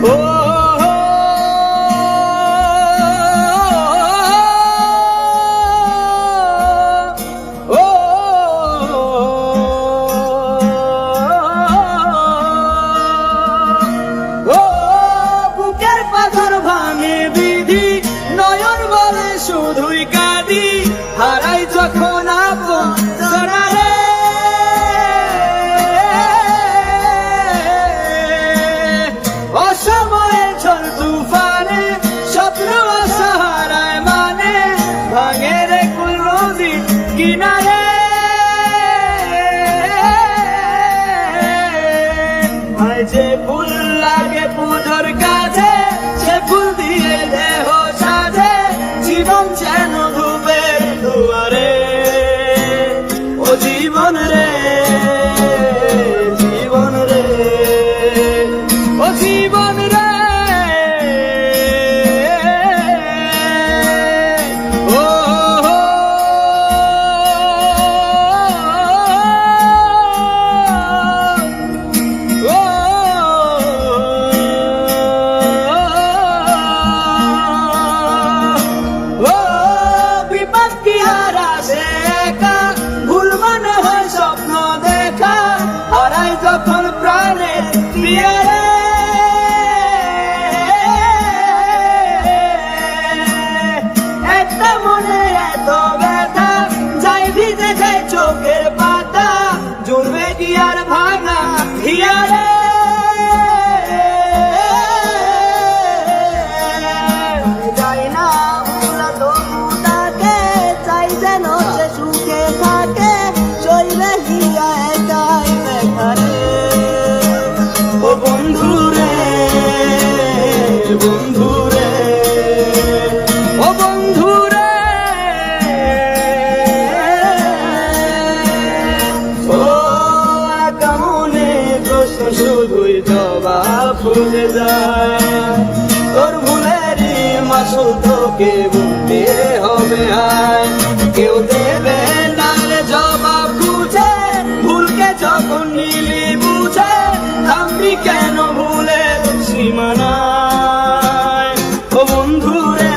Oh. You know. Y las জবা ফুলে যায়। তোর ভুলেরই মাসুল তোকে বুকে হবে আয় কেউ দেবে না রে জবা খুঁজে, ভুলকে যখন নিলি বুঝে আমি কেন ভুলে সীমানায়? ও বন্ধুরে